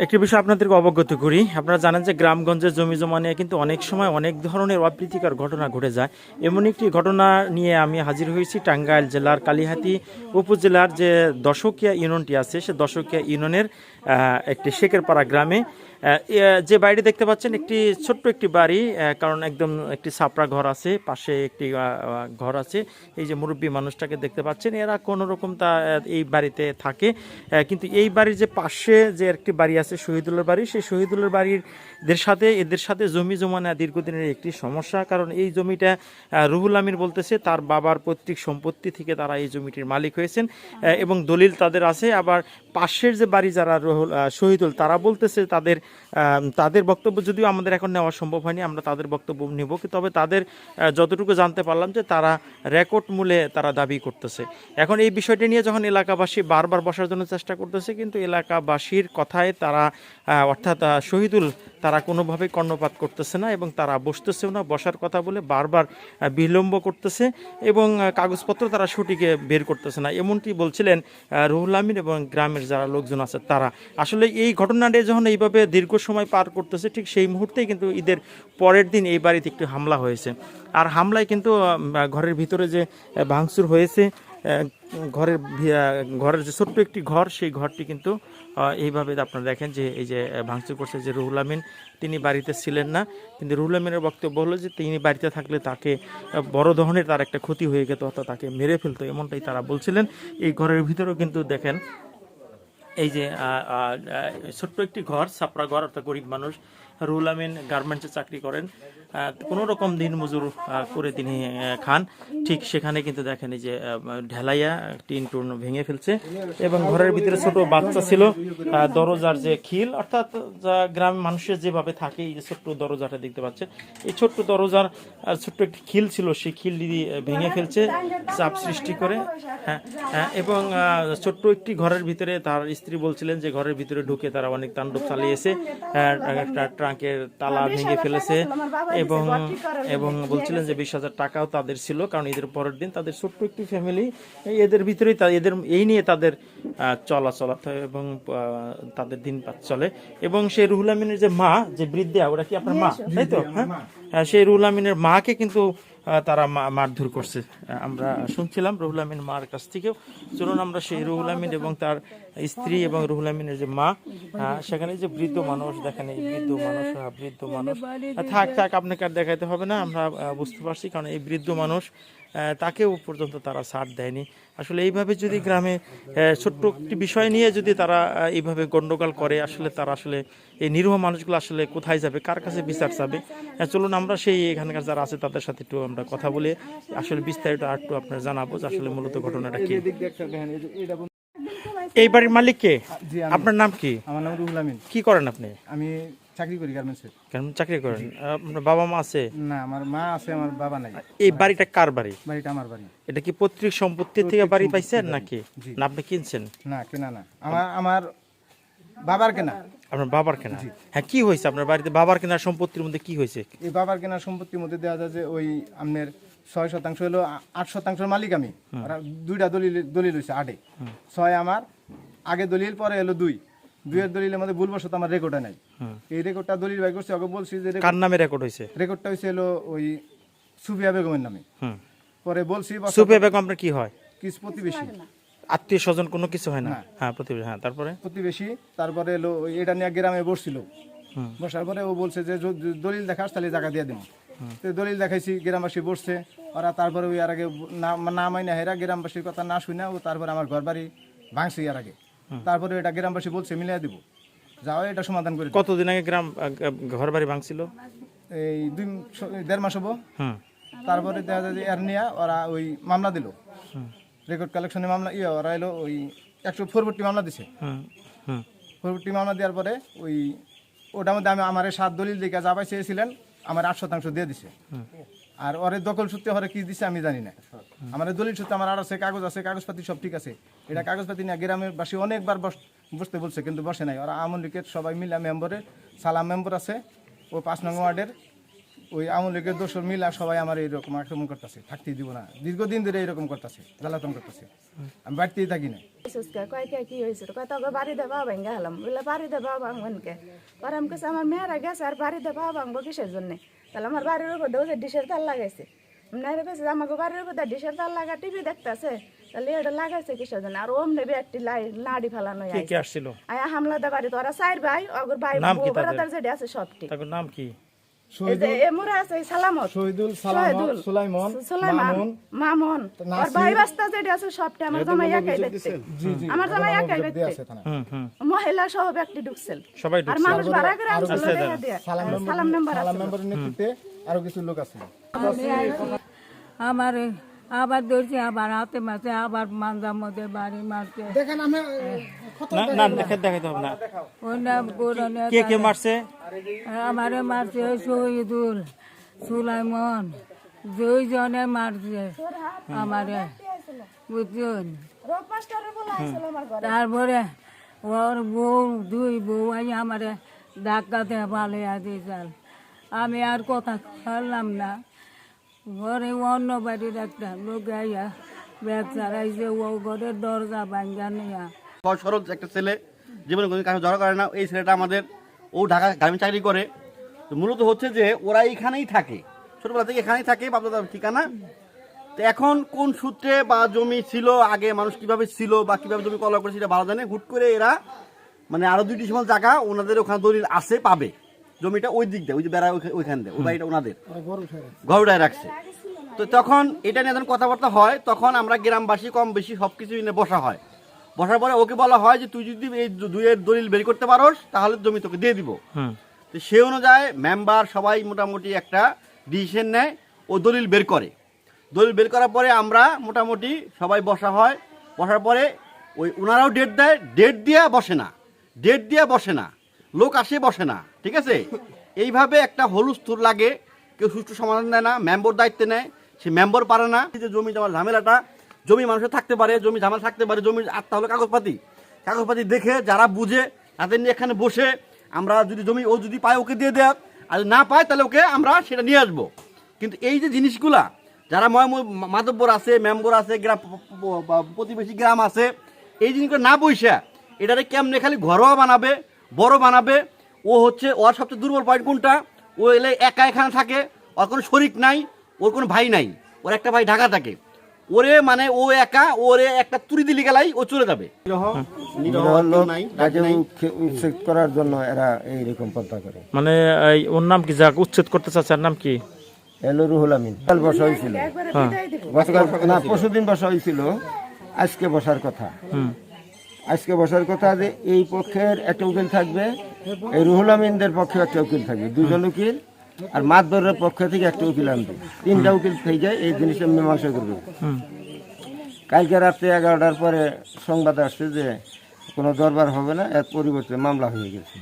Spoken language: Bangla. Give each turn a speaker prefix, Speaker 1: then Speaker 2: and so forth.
Speaker 1: একটি বিষয় আপনাদেরকে অবগত করি। আপনারা জানেন যে গ্রামগঞ্জের জমি জমা নিয়ে কিন্তু অনেক সময় অনেক ধরনের অপ্রীতিকর ঘটনা ঘটে যায়। এমন একটি ঘটনা নিয়ে আমি হাজির হয়েছি টাঙ্গাইল জেলার কালিহাতি উপজেলার যে দশকিয়া ইউনিয়নটি আছে, সে দশকিয়া ইউনিয়নের একটি শেখেরপাড়া গ্রামে। যে বাড়িটি দেখতে পাচ্ছেন একটি ছোট্ট একটি বাড়ি কারণ একদম একটি ছাপড়া ঘর আছে, পাশে একটি ঘর আছে। এই যে মুরব্বী মানুষটাকে দেখতে পাচ্ছেন, এরা কোনো রকম তা এই বাড়িতে থাকে। কিন্তু এই বাড়ির যে পাশে যে একটি বাড়ি আছে, শহীদুলের বাড়ি, সেই শহীদুলের বাড়ির সাথে, এদের সাথে জমি জমা নেওয়া দীর্ঘদিনের একটি সমস্যা। কারণ এই জমিটা রুহুল আমির বলতেছে, তার বাবার পৈতৃক সম্পত্তি থেকে তারা এই জমিটির মালিক হয়েছেন। এবং দলিল তাদের আছে। আবার পাশের যে বাড়ি যারা রহুল শহীদুল, তারা বলতেছে তাদের তাদের বক্তব্য যদিও আমাদের এখন নেওয়া সম্ভব হয়নি, আমরা তাদের বক্তব্য নেব তবে তাদের যতটুকু জানতে পারলাম যে তারা রেকর্ড মূলে তারা দাবি করতেছে। এখন এই বিষয়টি নিয়ে যখন এলাকাবাসী বারবার বসার জন্য চেষ্টা করতেছে, কিন্তু এলাকাবাসীর কথায় তারা অর্থাৎ শহীদুল তারা কোনোভাবেই কর্ণপাত করতেছে না এবং তারা বসতেছেও না, বসার কথা বলে বারবার বিলম্ব করতেছে এবং কাগজপত্র তারা সঠিকে বের করতেছে না। এমনটি বলছিলেন রুহুল আমিন এবং গ্রামের যারা লোকজন আছে তারা। আসলে এই ঘটনাটি যখন এইভাবে দীর্ঘ সময় পার করতেছে, ঠিক সেই মুহূর্তেই কিন্তু ঈদের পরের দিন এই বাড়িতে একটি হামলা হয়েছে। আর হামলায় কিন্তু ঘরের ভিতরে যে ভাঙচুর হয়েছে ঘরের ঘরের যে ছোট্ট একটি ঘর, সেই ঘরটি কিন্তু এইভাবে আপনারা দেখেন যে এই যে ভাঙচুর করছে যে রুহুল আমিন, তিনি বাড়িতে ছিলেন না। কিন্তু রুহুল আমিনের বক্তব্য হলো যে তিনি বাড়িতে থাকলে তাকে বড় ধরনের তার একটা ক্ষতি হয়ে গেত অর্থাৎ তাকে মেরে ফেলতো, এমনটাই তারা বলছিলেন। এই ঘরের ভিতরেও কিন্তু দেখেন, এই যে ছোট্ট একটি ঘর, ছাপড়া ঘর, অর্থাৎ গরিব মানুষ রুহুল আমিন গার্মেন্টসে চাকরি করেন। কোনো রকম দিন মজুর করে তিনি খান। ঠিক সেখানে কিন্তু দেখেন যে ঢেলাইয়া টিন টুন ভেঙে ফেলছে এবং ঘরের ভিতরে ছোট বাচ্চা ছিল। দরজার যে খিল অর্থাৎ গ্রাম মানুষের যেভাবে থাকে এই যে ছোট্ট দরজাটা দেখতে পাচ্ছেন। এই ছোট্ট দরজার ছোট্ট একটি খিল ছিল সেই খিল ভেঙে ফেলছে চাপ সৃষ্টি করে। হ্যাঁ হ্যাঁ, এবং ছোট্ট একটি ঘরের ভিতরে তার স্ত্রী বলছিলেন যে ঘরের ভিতরে ঢুকে তারা অনেক তাণ্ডব চালিয়েছে। ট্রাঙ্কের তালা ভেঙে ফেলেছে এবং এবং বলছিলেন যে বিশ হাজার টাকাও তাদের ছিল কারণ ঈদের পরের দিন তাদের ছোট্ট একটি ফ্যামিলি এদের ভিতরেই তা- এদের এই নিয়ে তাদের চলাচল এবং তাদের দিন পাত চলে। এবং সেই রুহুল আমিনের যে মা যে বৃদ্ধা ওরা কি আপনার মা? তাই তো? হ্যাঁ হ্যাঁ, সেই রুহুল আমিনের মাকে কিন্তু তারা মারধর করছে। আমরা শুনছিলাম রুহুল আমিন মার কাছ থেকেও। চলুন আমরা সেই রুহুল আমিন এবং তার স্ত্রী এবং রুহুল আমিনের যে মা সেখানে যে বৃদ্ধ মানুষ, দেখেন এই বৃদ্ধ মানুষ বৃদ্ধ মানুষ। থাক থাক, আপনাকে আর দেখাইতে হবে না, আমরা বুঝতে পারছি, কারণ এই বৃদ্ধ মানুষ তাকেও পর্যন্ত তারা ছাড় দেয়নি। আসলে এইভাবে যদি গ্রামে ছোট্ট একটি বিষয় নিয়ে যদি তারা এইভাবে গন্ডগোল করে আসলে তারা আসলে এই নিরীহ মানুষগুলো আসলে কোথায় যাবে কার কাছে বিচার চাবে? চলুন আমরা সেই এখানকার যারা আছে তাদের সাথে একটু আমরা কথা বলে। আসলে বিস্তারিত আর একটু আপনার জানাব যে আসলে মূলত ঘটনাটা কি। এই বাড়ির মালিক কে? আপনার নাম কি?
Speaker 2: আমার নাম রুহুল আমিন।
Speaker 1: কি করেন আপনি?
Speaker 2: আমি চাকরি করি গার্মেন্টসে
Speaker 1: কেন চাকরি করেন? আপনার বাবা মা আছে?
Speaker 2: না আমার মা আছে আমার বাবা নাই।
Speaker 1: এই বাড়িটা কার বাড়ি?
Speaker 2: বাড়িটা আমার বাড়ি।
Speaker 1: এটা কি পৈতৃক সম্পত্তি থেকে বাড়ি পাইছেন নাকি? না আপনি কিনছেন?
Speaker 2: না কেনা না। আমার আমার বাবার কেনা।
Speaker 1: আপনার বাবার কেনা? হ্যাঁ কি হয়েছে? আপনার বাড়িতে বাবার কেনার সম্পত্তির মধ্যে কি হয়েছে?
Speaker 2: এই বাবার কেনা সম্পত্তির মধ্যে দেওয়া যায় যে ওই আপনার ছয় শতাংশ হলো আট শতাংশের মালিক আমি। দুইটা দলিল দলিল হয়েছে আটে। ছয় আমার আগে দলিল পরে এলো দুই। দুইয়ের দলিলের মধ্যে ভুলবশত আমার রেকর্ডে নাই। এই রেকর্ডটা দলিল ভাই করছে ওকে বলছি যে
Speaker 1: কার নামে রেকর্ড হয়েছে
Speaker 2: রেকর্ডটা হয়েছে হলো ওই সুফিয়া বেগমের নামে। পরে বলছি
Speaker 1: সুপে বেগম আপনার কি হয়?
Speaker 2: কিছু প্রতিবেশী।
Speaker 1: আত্মীয় স্বজন কোনো কিছু হয় না। হ্যাঁ প্রতিবেশী হ্যাঁ তারপরে?
Speaker 2: প্রতিবেশী তারপরে এলো ওই এটা নিয়ে গ্রামে বসছিল।
Speaker 1: হুম।
Speaker 2: বসার পরে ও বলছে যে দলিল দেখাস তাহলে জায়গা দিয়ে দেবো। তো দলিল দেখাইছি গ্রামবাসী বসছে। ওরা তারপরে ওই আর আগে না না মাইনা হেরা গ্রামবাসীর কথা না শুনে ও তারপরে আমার ঘর বাড়ি ভাঙছে আর আগে। তারপরে এটা গ্রামবাসী বলছে মিলিয়ে দিব। যাও এটা সমাধান করে
Speaker 1: কতদিন আগে গ্রাম ঘর বাড়ি ভাঙছিল?
Speaker 2: এই দুই দেড় মাস হব। তারপরে দেখা যায় যে এর নিয়ে ওরা ওই মামলা দিল। রেকর্ড কালেকশনে মামলা ইয়ে ওরা এলো ওই একশো ফোরবর্তী মামলা দিছে।
Speaker 1: হুম
Speaker 2: মামলা দেওয়ার পরে ওই ওটার মধ্যে আমি আমার সাত দলিল দিকে যা পাই চেয়েছিলেন আমার আট শতাংশ দিয়ে দিছে। আর ওরে দখল সূত্রে ওরে কি দিছে আমি জানি না। আমার দলিল সূত্রে আমার আর আছে কাগজ আছে কাগজপাতি সব ঠিক আছে। এটা কাগজপাতি না গ্রামের বাসী অনেকবার বস- বসতে বলছে, কিন্তু বসে নাই। ওরা আমল লীগের সবাই মিলা মেম্বরে, সালাম মেম্বার আছে, ও পাঁচ নং ওয়ার্ডের। ওই আওয়ামী লীগের দোষর মিলা সবাই আমার এইরকম আক্রমণ করতেছে থাকতেই দিব না। দীর্ঘদিন ধরে এরকম করতেছে, জ্বালাতন করতেছে। আমি বাড়িতেই থাকি না।
Speaker 3: কে কয় হলাম আমার মেয়েরা গেছে, আর কিসের জন্য? তাহলে আমার বাড়ির উপর ডিশের তার লাগাইছে। আমাকে বাড়ির উপর ডিশের তার লাগা, টিভি দেখতেছে? তাহলে এটা লাগাইছে কিসের জন্য? আর ওম নেবে একটি লাই নাড়ি ফেলানো
Speaker 1: কে কে আসছিল?
Speaker 3: আয়া হামলা দা বাড়ি তোরা চার ভাই অগর ভাই
Speaker 1: নাম কি তাদের?
Speaker 3: তার যেটা আছে সবটি
Speaker 1: তার নাম কি?
Speaker 3: এই যে এমরা আছে এই সালামত।
Speaker 2: শহীদুল সালামত সুলাইমন মামুন।
Speaker 3: মামুন। আর ভাই বাস্তা যেটা আছে সবটি আমার জামাই একাই আমার জামাই মহিলা সহ ব্যক্তি ঢুকছিল
Speaker 1: সবাই
Speaker 3: আর মানুষ ভাড়া করে আনছিল
Speaker 2: সালাম
Speaker 3: সালাম নাম্বার
Speaker 2: সালাম মেম্বারের নেতৃত্বে আরও কিছু লোক আছে।
Speaker 4: আমার আবার ধরছে আবার হাতে মারছে আবার মাঞ্জার মধ্যে বাড়ি মারছে।
Speaker 1: না না দেখে দেখাইতে হবে না।
Speaker 4: ওই নাম কোরআনে
Speaker 1: কে কে মারছে?
Speaker 4: আমারে মারছে শহীদুল সুলাইমন। দুইজনে মারছে আমারে। বুঝছেন। তারপরে ওর বউ দুই বউ আই আমারে ধাক্কাতে পালিয়ে দিয়েছেন। আমি আর কথা খেলাম না। ঘরে অন্য বাড়ির একটা লোক আইয়া ব্যাগ চালাইছে ও ঘরের দরজা ভাঙ্গা নিয়া।
Speaker 5: সরল একটা ছেলে, জীবনে কোনো কাছে জড়ো করে না, এই ছেলেটা আমাদের, ও ঢাকা গ্রামীণ চাকরি করে। তো মূলত হচ্ছে যে, ওরা এইখানেই থাকে। ছোটবেলা থেকে এখানেই থাকে বাপদাদার ঠিকানা। তো এখন কোন সূত্রে বা জমি ছিল, আগে মানুষ কীভাবে ছিল, বা কীভাবে জমি কলা করে সেটা ভালো জানে। হুট করে এরা মানে আরও দুইটি সময় জায়গা ওনাদের ওখানে দলিল আছে, পাবে। জমিটা ওই দিক দিয়ে ওই যে বেড়া ওইখান দিয়ে ওই বাড়িটা ওনাদের। গরুটায় রাখছে। তো তখন এটা নিয়ে যখন কথাবার্তা হয় তখন আমরা গ্রামবাসী কম বেশি সব কিছু নিয়ে বসা হয়। বসার পরে ওকে বলা হয় যে তুই যদি এই দুইয়ের দলিল বের করতে পারোস তাহলে জমি তোকে দিয়ে দিব। তো সে অনুযায়ী মেম্বার সবাই মোটামুটি একটা ডিসিশন নেয় ও দলিল বের করে। দলিল বের করার পরে আমরা মোটামুটি সবাই বসা হয়। বসার পরে ওই ওনারাও ডেট দেয় ডেট দিয়ে বসে না। ডেট দিয়ে বসে না। লোক আসে, বসে না, ঠিক আছে? এইভাবে একটা হলুস্তুর লাগে, কেউ সুষ্ঠু সমাধান দেয় না, মেম্বর দায়িত্বে নেয়, সে মেম্বার পারে না। যে জমি জমার ঝামেলাটা, জমি মানুষের থাকতে পারে, জমি ঝামেলা থাকতে পারে, জমির আত্মা হলো কাগজপাতি। কাগজপাতি দেখে যারা বুঝে, তাদের নিয়ে এখানে বসে আমরা যদি জমি, ও যদি পায়, ওকে দিয়ে দেয়। আর না পায়, তাহলে ওকে আমরা সেটা নিয়ে আসব। কিন্তু এই যে জিনিসগুলা, যারা মাধব্বর আছে, মেম্বর আছে, গ্রাম প্রতিবেশী গ্রাম আছে, এই জিনিসগুলো না বইসা, এটারে কেমনে খালি ঘরোয়া বানাবে? বড় বানাবে ও হচ্ছে ওর সবচেয়ে দুর্বল পয়েন্ট কোনটা? ও এলে একা এখানে থাকে ওর কোনো শরিক নাই ওর কোনো ভাই নাই ওর একটা ভাই ঢাকা থাকে। ওরে মানে ও একা ওরে একটা তুরি দিলি গেলাই ও চলে যাবে।
Speaker 6: উচ্ছেদ করার জন্য এরা এইরকম পন্থা করে।
Speaker 1: মানে ওর নাম কি যাক? উচ্ছেদ করতে চাচ্ছে আর নাম কি?
Speaker 6: এলো রুহুল আমিন। কাল বসা হয়েছিল
Speaker 3: একবারে বিদায়
Speaker 6: গতকাল না পরশুদিন বসা হয়েছিল আজকে বসার কথা। আজকে বসার কথা যে এই পক্ষের একটা উকিল থাকবে এই রুহুল আমিনদের পক্ষে একটা উকিল থাকবে দুজন উকিল আর মাতবরের পক্ষ থেকে একটা উকিল আনবে। তিনটা উকিল থেকে এই জিনিসটা মীমাংসা করবে। কালকে রাত্রে এগারোটার পরে সংবাদ আসছে যে কোনো দরবার হবে না এর পরিবর্তে মামলা হয়ে গেছে।